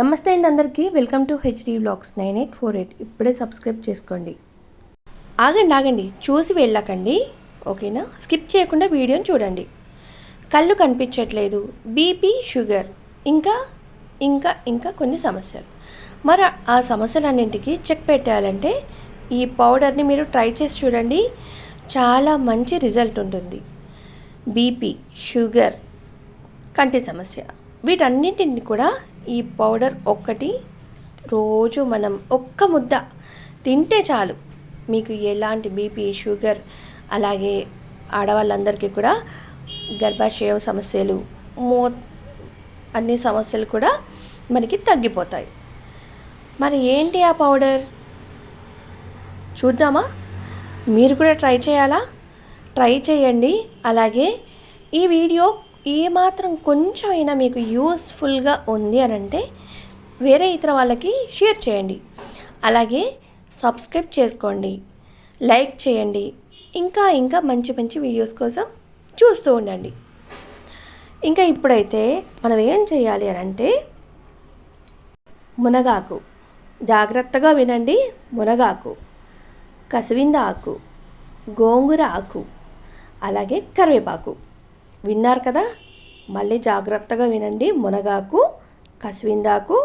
నమస్తే అండి అందరికీ. Welcome to HD blogs nine eight four eight. ఇప్పుడే సబ్స్క్రైబ్ చేసుకోండి. ఆగండి ఆగండి. చూసి వెళ్ళకండి. ఓకేనా? స్కిప్ చేయకుండా వీడియోని చూడండి. కళ్ళు కనిపించట్లేదు. BP sugar. ఇంకా ఇంకా ఇంకా కొన్ని సమస్యలు. మరి ఆ సమస్యలన్నింటికి చెక్ పెట్టాలంటే ఈ పౌడర్ని మీరు ట్రై చేసి చూడండి. చాలా మంచి రిజల్ట్ ఉంటుంది. బీపీ షుగర్ కంటి సమస్య. వీటన్నింటిని కూడా ఈ పౌడర్ ఒక్కటి రోజు మనం ఒక్క ముద్ద తింటే చాలు. మీకు ఎలాంటి బీపీ షుగర్ అలాగే ఆడవాళ్ళందరికీ కూడా గర్భాశయ సమస్యలు మో అన్ని సమస్యలు కూడా మనకి తగ్గిపోతాయి. మరి ఏంటి ఆ పౌడర్? చూద్దామా? మీరు కూడా ట్రై చేయాలా? ట్రై చేయండి. అలాగే ఈ వీడియో ఏమాత్రం కొంచెం అయినా మీకు యూస్ఫుల్గా ఉంది అని అంటే వేరే ఇతర వాళ్ళకి షేర్ చేయండి. అలాగే సబ్స్క్రైబ్ చేసుకోండి. లైక్ చేయండి. ఇంకా ఇంకా మంచి మంచి వీడియోస్ కోసం చూస్తూ ఉండండి. ఇంకా ఇప్పుడైతే మనం ఏం చేయాలి అని అంటే మునగాకు. జాగ్రత్తగా వినండి. మునగాకు కసివింద ఆకు గోంగూర ఆకు అలాగే కరివేపాకు. విన్నారు కదా? మళ్ళీ జాగ్రత్తగా వినండి. మునగాకు కసివిందాకు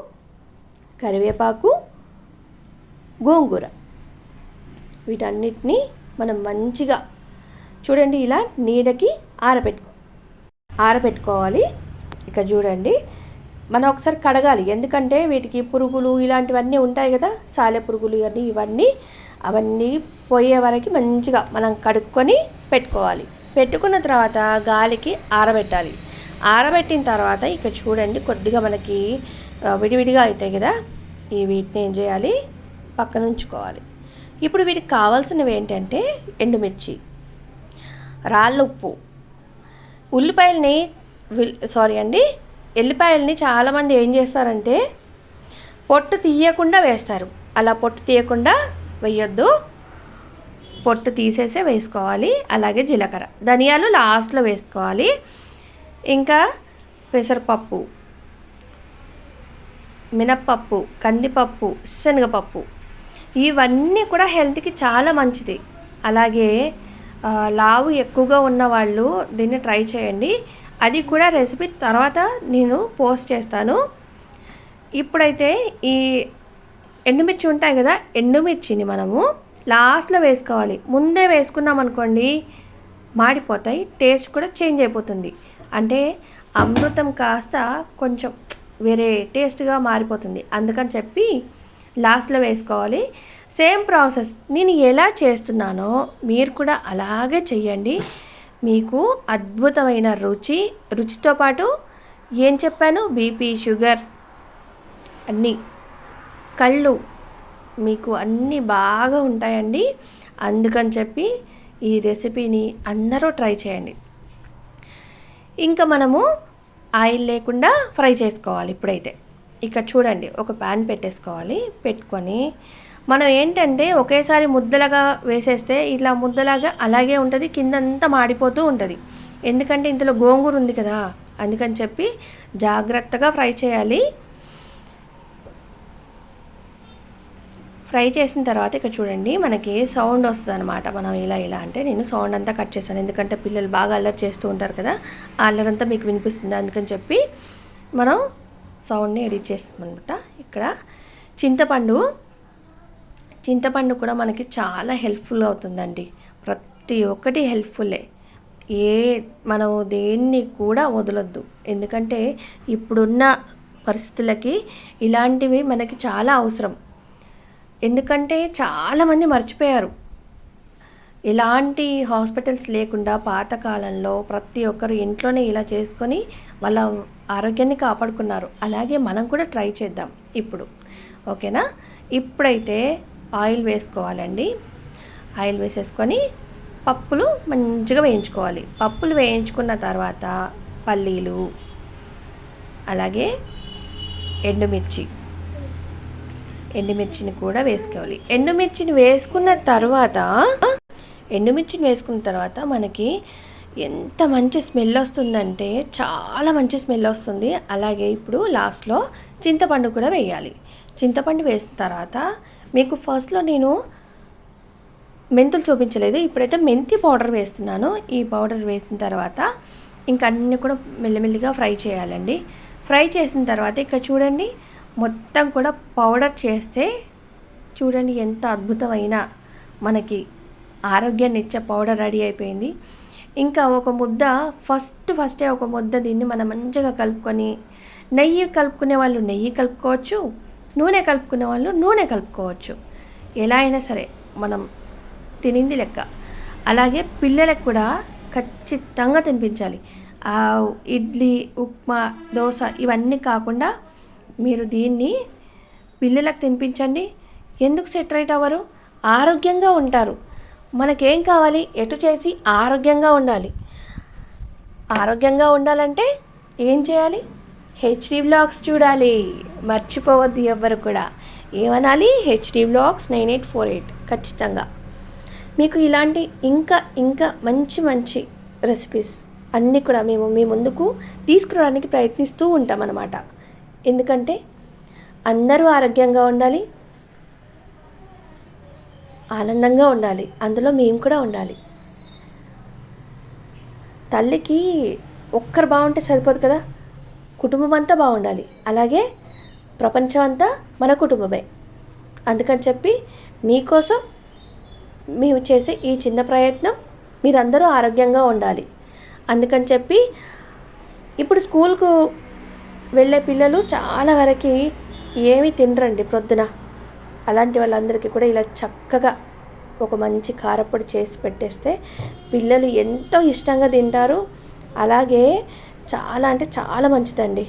కరివేపాకు గోంగూర. వీటన్నిటిని మనం మంచిగా చూడండి ఇలా నీడకి ఆరబెట్టుకో ఆరబెట్టుకోవాలి ఇక చూడండి మనం ఒకసారి కడగాలి. ఎందుకంటే వీటికి పురుగులు ఇలాంటివన్నీ ఉంటాయి కదా సాలె పురుగులు ఇవన్నీ ఇవన్నీ అవన్నీ పోయే వరకు మంచిగా మనం కడుక్కొని పెట్టుకోవాలి. పెట్టుకున్న తర్వాత గాలికి ఆరబెట్టాలి. ఆరబెట్టిన తర్వాత ఇక్కడ చూడండి కొద్దిగా మనకి విడివిడిగా అవుతాయి కదా ఈ వీటిని ఏం చేయాలి? పక్కన ఉంచుకోవాలి. ఇప్పుడు వీటికి కావాల్సినవి ఏంటంటే ఎండుమిర్చి రాళ్ళ ఉప్పు ఉల్లిపాయలని సారీ అండి ఎల్లిపాయలని చాలామంది ఏం చేస్తారంటే పొట్టు తీయకుండా వేస్తారు. అలా పొట్టు తీయకుండా వేయొద్దు. పొట్టు తీసేసే వేసుకోవాలి. అలాగే జీలకర్ర. ధనియాలు లాస్ట్లో వేసుకోవాలి. ఇంకా పెసరపప్పు మినప్పప్పు కందిపప్పు శనగపప్పు. ఇవన్నీ కూడా హెల్త్కి చాలా మంచిది. అలాగే లావు ఎక్కువగా ఉన్న వాళ్ళు దీన్ని ట్రై చేయండి. అది కూడా రెసిపీ తర్వాత నేను పోస్ట్ చేస్తాను. ఇప్పుడైతే ఈ ఎండుమిర్చి ఉంటాయి కదా ఎండుమిర్చిని మనము లాస్ట్లో వేసుకోవాలి. ముందే వేసుకున్నాం అనుకోండి మాడిపోతాయి టేస్ట్ కూడా చేంజ్ అయిపోతుంది. అంటే అమృతం కాస్త కొంచెం వేరే టేస్ట్గా మారిపోతుంది. అందుకని చెప్పి లాస్ట్లో వేసుకోవాలి. సేమ్ ప్రాసెస్ నేను ఎలా చేస్తున్నానో మీరు కూడా అలాగే చెయ్యండి. మీకు అద్భుతమైన రుచి రుచితో పాటు ఏం చెప్పాను? బీపీ షుగర్ అన్నీ. కళ్ళు మీకు అన్నీ బాగా ఉంటాయండి. అందుకని చెప్పి ఈ రెసిపీని అందరూ ట్రై చేయండి. ఇంకా మనము ఆయిల్ లేకుండా ఫ్రై చేసుకోవాలి ఇప్పుడైతే. ఇక్కడ చూడండి ఒక ప్యాన్ పెట్టేసుకోవాలి. పెట్టుకొని మనం ఏంటంటే ఒకేసారి ముద్దలాగా వేసేస్తే ఇట్లా ముద్దలాగా అలాగే ఉంటుంది కిందంతా మాడిపోతూ ఉంటుంది. ఎందుకంటే ఇంతలో గోంగూర ఉంది కదా అందుకని చెప్పి జాగ్రత్తగా ఫ్రై చేయాలి. ఫ్రై చేసిన తర్వాత ఇక చూడండి మనకి సౌండ్ వస్తుంది అనమాట మనం ఇలా ఇలా అంటే నేను సౌండ్ అంతా కట్ చేశాను ఎందుకంటే పిల్లలు బాగా అల్లరి చేస్తూ ఉంటారు కదా ఆ అల్లరంతా మీకు వినిపిస్తుంది. అందుకని చెప్పి మనం సౌండ్ని ఎడిట్ చేస్తాం అనమాట ఇక్కడ చింతపండు చింతపండు కూడా మనకి చాలా హెల్ప్ఫుల్ అవుతుందండి. ప్రతి ఒక్కటి హెల్ప్ఫుల్లే ఏ మనం దేన్ని కూడా వదలొద్దు. ఎందుకంటే ఇప్పుడున్న పరిస్థితులకి ఇలాంటివి మనకి చాలా అవసరం. ఎందుకంటే చాలామంది మర్చిపోయారు. ఎలాంటి హాస్పిటల్స్ లేకుండా పాతకాలంలో ప్రతి ఒక్కరు ఇంట్లోనే ఇలా చేసుకొని వాళ్ళ ఆరోగ్యాన్ని కాపాడుకున్నారు. అలాగే మనం కూడా ట్రై చేద్దాం ఇప్పుడు. ఓకేనా? ఇప్పుడైతే ఆయిల్ వేసుకోవాలండి. ఆయిల్ వేసేసుకొని పప్పులు మంచిగా వేయించుకోవాలి. పప్పులు వేయించుకున్న తర్వాత పల్లీలు అలాగే ఎండుమిర్చి. ఎండుమిర్చిని కూడా వేసుకోవాలి. ఎండుమిర్చిని వేసుకున్న తర్వాత ఎండుమిర్చిని వేసుకున్న తర్వాత మనకి ఎంత మంచి స్మెల్ వస్తుందంటే చాలా మంచి స్మెల్ వస్తుంది. అలాగే ఇప్పుడు లాస్ట్లో చింతపండు కూడా వేయాలి. చింతపండు వేసిన తర్వాత మీకు ఫస్ట్లో నేను మెంతులు చూపించలేదు. ఇప్పుడైతే మెంతి పౌడర్ వేస్తున్నాను. ఈ పౌడర్ వేసిన తర్వాత ఇంకా అన్నీ కూడా మెల్లిమెల్లిగా ఫ్రై చేయాలండి. ఫ్రై చేసిన తర్వాత ఇక్కడ చూడండి మొత్తం కూడా పౌడర్ చేస్తే చూడండి ఎంత అద్భుతమైన మనకి ఆరోగ్యాన్ని ఇచ్చే పౌడర్ రెడీ అయిపోయింది. ఇంకా ఒక ముద్ద ఫస్ట్ ఫస్టే ఒక ముద్ద దీన్ని మనం మంచిగా కలుపుకొని నెయ్యి కలుపుకునే వాళ్ళు నెయ్యి కలుపుకోవచ్చు నూనె కలుపుకునే వాళ్ళు నూనె కలుపుకోవచ్చు. ఎలా అయినా సరే మనం తినింది లెక్క. అలాగే పిల్లలకు కూడా ఖచ్చితంగా తినిపించాలి. ఆ ఇడ్లీ ఉప్మా దోశ ఇవన్నీ కాకుండా మీరు దీన్ని పిల్లలకు తినిపించండి. ఎందుకు సెట్ రైట్ అవ్వరు? ఆరోగ్యంగా ఉంటారు. మనకేం కావాలి? ఎటు చేసి ఆరోగ్యంగా ఉండాలి. ఆరోగ్యంగా ఉండాలంటే ఏం చేయాలి? హెచ్డి బ్లాగ్స్ చూడాలి. మర్చిపోవద్దు ఎవ్వరు కూడా. ఏమనాలి? HD blogs nine eight four eight ఖచ్చితంగా. మీకు ఇలాంటి ఇంకా ఇంకా మంచి మంచి రెసిపీస్ అన్నీ కూడా మేము మీ ముందుకు తీసుకురావడానికి ప్రయత్నిస్తూ ఉంటామన్నమాట. ఎందుకంటే అందరూ ఆరోగ్యంగా ఉండాలి ఆనందంగా ఉండాలి అందులో మేము కూడా ఉండాలి. తల్లికి ఒక్కరు బాగుంటే సరిపోదు కదా కుటుంబం అంతా బాగుండాలి. అలాగే ప్రపంచం అంతా మన కుటుంబమే. అందుకని చెప్పి మీకోసం మేము చేసే ఈ చిన్న ప్రయత్నం మీరందరూ ఆరోగ్యంగా ఉండాలి. అందుకని చెప్పి ఇప్పుడు స్కూల్కు వెళ్ళే పిల్లలు చాలా వరకు ఏమి తినరండి ప్రొద్దున. అలాంటి వాళ్ళందరికీ కూడా ఇలా చక్కగా ఒక మంచి కారపొడి చేసి పెట్టేస్తే పిల్లలు ఎంతో ఇష్టంగా తింటారు. అలాగే చాలా అంటే చాలా మంచిదండి.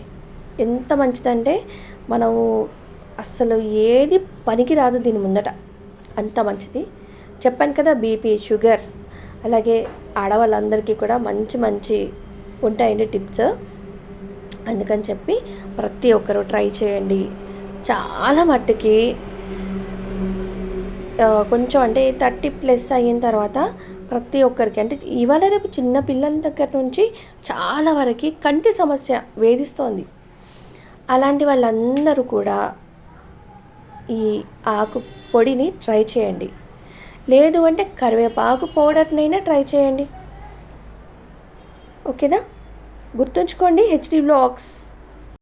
ఎంత మంచిదంటే మనము అస్సలు ఏది పనికి రాదు దీని ముందట. అంత మంచిది. చెప్పాను కదా బీపీ షుగర్ అలాగే ఆడవాళ్ళందరికీ కూడా మంచి మంచి ఉంటాయండి టిప్స్. అందుకని చెప్పి ప్రతి ఒక్కరూ ట్రై చేయండి. చాలా మట్టుకి కొంచెం అంటే థర్టీ ప్లస్ అయిన తర్వాత ప్రతి ఒక్కరికి అంటే ఇవాళ రేపు చిన్న పిల్లల దగ్గర నుంచి చాలా వరకు కంటి సమస్య వేధిస్తోంది. అలాంటి వాళ్ళందరూ కూడా ఈ ఆకు పొడిని ట్రై చేయండి. లేదు అంటే కరివేపాకు పౌడర్నైనా ట్రై చేయండి. ఓకేనా? గుర్తుంచుకోండి హెచ్డి బ్లాగ్స్